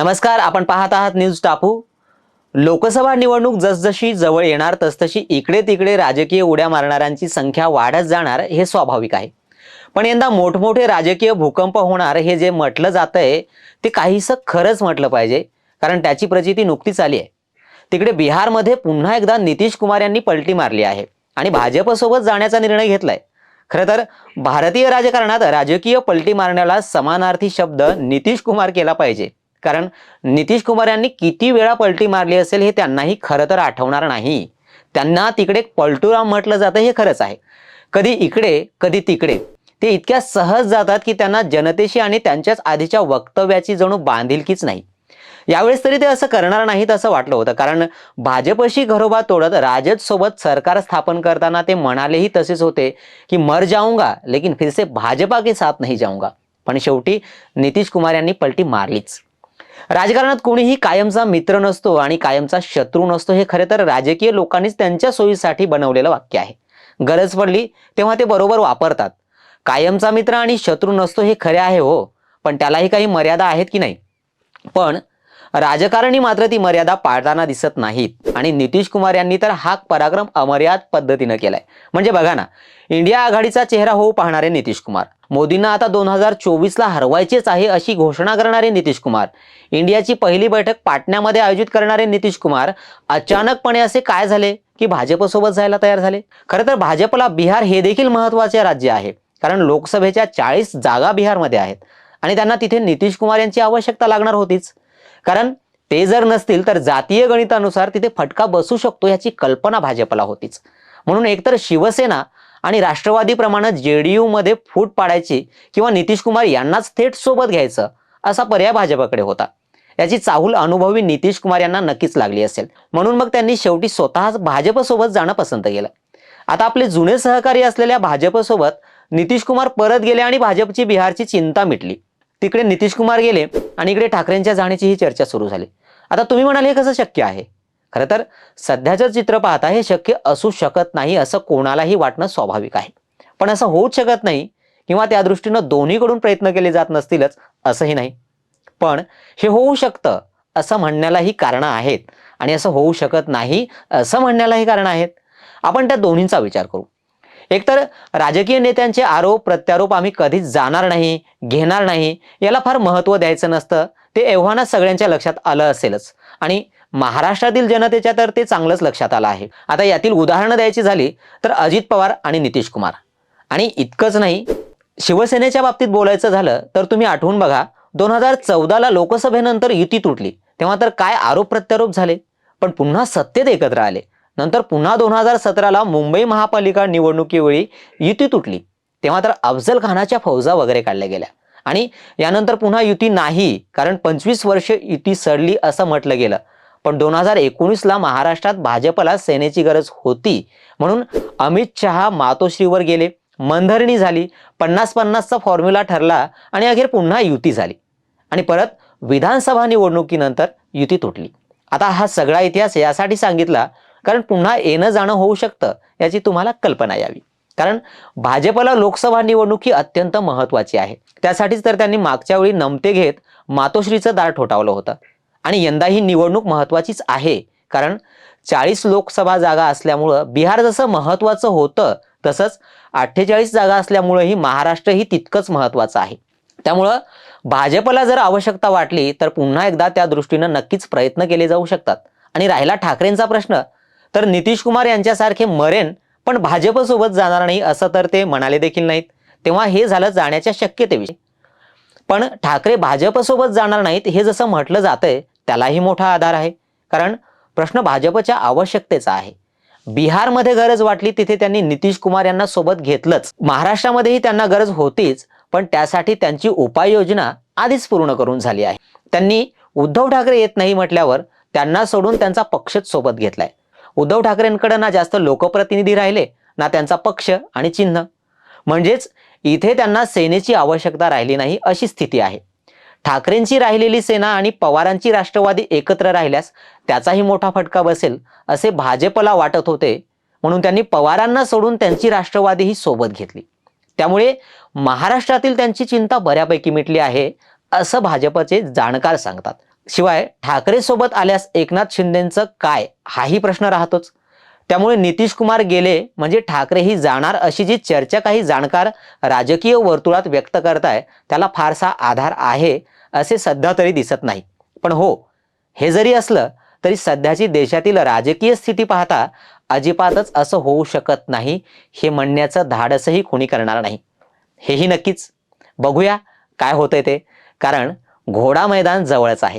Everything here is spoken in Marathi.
नमस्कार आपण पाहत आहात न्यूज टापू. लोकसभा निवडणूक जसजशी जवळ येणार तसतशी इकडे तिकडे राजकीय उड्या मारणाऱ्यांची संख्या वाढत जाणार हे स्वाभाविक आहे. पण यंदा मोठमोठे राजकीय भूकंप होणार हे जे म्हटलं जातंय ते काहीसं खरंच म्हटलं पाहिजे. कारण त्याची प्रचिती नुकतीच आली आहे. तिकडे बिहारमध्ये पुन्हा एकदा नितीश कुमार यांनी पलटी मारली आहे आणि भाजपसोबत जाण्याचा निर्णय घेतलाय. खरं तर भारतीय राजकारणात राजकीय पलटी मारण्याला समानार्थी शब्द नितीश कुमार केला पाहिजे. कारण नितीश कुमार यांनी किती वेळा पलटी मारली असेल हे त्यांनाही खरं तर आठवणार नाही. त्यांना तिकडे पलटूराम म्हटलं जातं हे खरंच आहे. कधी इकडे कधी तिकडे. ते इतक्या सहज जातात की त्यांना जनतेशी आणि त्यांच्याच आधीच्या वक्तव्याची जणू बांधिलकीच नाही. यावेळेस तरी ते असं करणार नाहीत असं वाटलं होतं. कारण भाजपशी घरोबा तोडत राजद सोबत सरकार स्थापन करताना ते म्हणालेही तसेच होते की मर जाऊंगा लेकिन फिरसे भाजपा के साथ नाही जाऊंगा. पण शेवटी नितीश कुमार यांनी पलटी मारलीच. राजकारणात कोणीही कायमचा मित्र नसतो आणि कायमचा शत्रू नसतो हे खरे तर राजकीय लोकांनीच त्यांच्या सोयीसाठी बनवलेलं वाक्य आहे. गरज पडली तेव्हा ते बरोबर वापरतात. कायमचा मित्र आणि शत्रू नसतो हे खरे आहे हो पण त्यालाही काही मर्यादा आहेत की नाही? पण राजकारणी मात्र ती मर्यादा पाळताना दिसत नाहीत. आणि नितीश कुमार यांनी तर हा पराक्रम अमर्याद पद्धतीनं केलाय. म्हणजे बघा ना इंडिया आघाडीचा चेहरा होऊ पाहणारे नितीश कुमार. मोदींना आता दोन हजार चोवीसला हरवायचेच आहे अशी घोषणा करणारे नितीश कुमार. इंडियाची पहिली बैठक पाटण्यामध्ये आयोजित करणारे नितीश कुमार अचानकपणे असे काय झाले की भाजपसोबत जायला तयार झाले? खरं तर भाजपला बिहार हे देखील महत्त्वाचे राज्य आहे. कारण लोकसभेच्या चाळीस जागा बिहारमध्ये आहेत. आणि त्यांना तिथे नितीश कुमार यांची आवश्यकता लागणार होतीच. कारण ते जर नसतील तर जातीय गणितानुसार तिथे फटका बसू शकतो याची कल्पना भाजपला होतीच. म्हणून एकतर शिवसेना आणि राष्ट्रवादीप्रमाणे जे डी मध्ये फूट पाडायची किंवा नितीश कुमार यांनाच थेट सोबत घ्यायचं असा पर्याय भाजपकडे होता. याची चाहूल अनुभवी नितीश कुमार यांना नक्कीच लागली असेल. म्हणून मग त्यांनी शेवटी स्वतःच भाजपसोबत जाणं पसंत केलं. आता आपले जुने सहकारी असलेल्या भाजपसोबत नितीश कुमार परत गेले आणि भाजपची बिहारची चिंता मिटली. तिकडे नितीश कुमार गेले आणि इकडे ठाकरेंच्या जाण्याची ही चर्चा सुरू झाली. आता तुम्ही म्हणाल हे कसं शक्य आहे? खरं तर सध्याचं चित्र पाहता हे शक्य असू शकत नाही असं कोणालाही वाटणं स्वाभाविक आहे. पण असं होऊच शकत नाही किंवा त्या दृष्टीनं दोन्हीकडून प्रयत्न केले जात नसतीलच असंही नाही. पण हे होऊ शकतं असं म्हणण्यालाही कारणं आहेत आणि असं होऊ शकत नाही असं म्हणण्यालाही कारणं आहेत. आपण त्या दोन्हींचा विचार करू. एकतर राजकीय नेत्यांचे आरोप प्रत्यारोप आम्ही कधीच जाणार नाही घेणार नाही याला फार महत्त्व द्यायचं नसतं. ते एव्हाना सगळ्यांच्या लक्षात आलं असेलच. आणि महाराष्ट्रातील जनतेच्या तर ते चांगलंच लक्षात आलं आहे. आता यातील उदाहरणं द्यायची झाली तर अजित पवार आणि नितीश कुमार. आणि इतकंच नाही शिवसेनेच्या बाबतीत बोलायचं झालं तर तुम्ही आठवून बघा दोन हजार चौदाला लोकसभेनंतर युती तुटली. तेव्हा तर काय आरोप प्रत्यारोप झाले? पण पुन्हा सत्तेत एकत्र आले. नंतर पुन्हा दोन हजार सतराला मुंबई महापालिका निवडणुकीवेळी युती तुटली. तेव्हा तर अफजल खानाच्या फौजा वगैरे काढल्या गेल्या. आणि यानंतर पुन्हा युती नाही कारण पंचवीस वर्ष युती सडली असं म्हटलं गेलं. पण दोन हजार एकोणीसला महाराष्ट्रात भाजपला सेनेची गरज होती. म्हणून अमित शहा मातोश्रीवर गेले मनधरणी झाली पन्नास पन्नासचा फॉर्म्युला ठरला आणि अखेर पुन्हा युती झाली. आणि परत विधानसभा निवडणुकीनंतर युती तुटली. आता हा सगळा इतिहास यासाठी सांगितला कारण पुन्हा येणं जाणं होऊ शकतं याची तुम्हाला कल्पना यावी. कारण भाजपला लोकसभा निवडणूक ही अत्यंत महत्वाची आहे. त्यासाठीच तर त्यांनी मागच्या वेळी नमते घेत मातोश्रीचं दार ठोठावलं होतं. आणि यंदा ही निवडणूक महत्वाचीच आहे. कारण चाळीस लोकसभा जागा असल्यामुळं बिहार जसं महत्वाचं होतं तसंच अठ्ठेचाळीस जागा असल्यामुळंही महाराष्ट्रही तितकंच महत्वाचं आहे. त्यामुळं भाजपला जर आवश्यकता वाटली तर पुन्हा एकदा त्या दृष्टीनं नक्कीच प्रयत्न केले जाऊ शकतात. आणि राहिला ठाकरेंचा प्रश्न तर नितीश कुमार यांच्यासारखे मरेन पण भाजपसोबत जाणार नाही असं तर ते म्हणाले देखील नाहीत. तेव्हा हे झालं जाण्याच्या शक्यतेविषयी. पण ठाकरे भाजपसोबत जाणार नाहीत हे जसं म्हटलं जातंय त्यालाही मोठा आधार आहे. कारण प्रश्न भाजपच्या आवश्यकतेचा आहे. बिहारमध्ये गरज वाटली तिथे त्यांनी नितीश कुमार यांना सोबत घेतलंच. महाराष्ट्रामध्येही त्यांना गरज होतीच पण त्यासाठी त्यांची उपाययोजना आधीच पूर्ण करून झाली आहे. त्यांनी उद्धव ठाकरे येत नाही म्हटल्यावर त्यांना सोडून त्यांचा पक्षच सोबत घेतलाय. उद्धव ठाकरेंकडे ना जास्त लोकप्रतिनिधी राहिले ना त्यांचा पक्ष आणि चिन्ह. म्हणजेच इथे त्यांना सेनेची आवश्यकता राहिली नाही अशी स्थिती आहे. ठाकरेंची राहिलेली सेना आणि पवारांची राष्ट्रवादी एकत्र राहिल्यास त्याचाही मोठा फटका बसेल असे भाजपला वाटत होते. म्हणून त्यांनी पवारांना सोडून त्यांची राष्ट्रवादी ही सोबत घेतली. त्यामुळे महाराष्ट्रातील त्यांची चिंता बऱ्यापैकी मिटली आहे असं भाजपचे जाणकार सांगतात. शिवाय ठाकरे सोबत आल्यास एकनाथ शिंदेचं काय? हाही प्रश्न राहतोच. त्यामुळे नितीश कुमार गेले म्हणजे ठाकरेही जाणार अशी जी चर्चा काही जाणकार राजकीय वर्तुळात व्यक्त करताय त्याला फारसा आधार आहे असे सध्या तरी दिसत नाही. पण हो हे जरी असलं तरी सध्याची देशातील राजकीय स्थिती पाहता अजिबातच असं होऊ शकत नाही हे म्हणण्याचं धाडसही कोणी करणार नाही. हेही नक्कीच. बघूया काय होतंय ते. कारण घोडा मैदान जवळच आहे.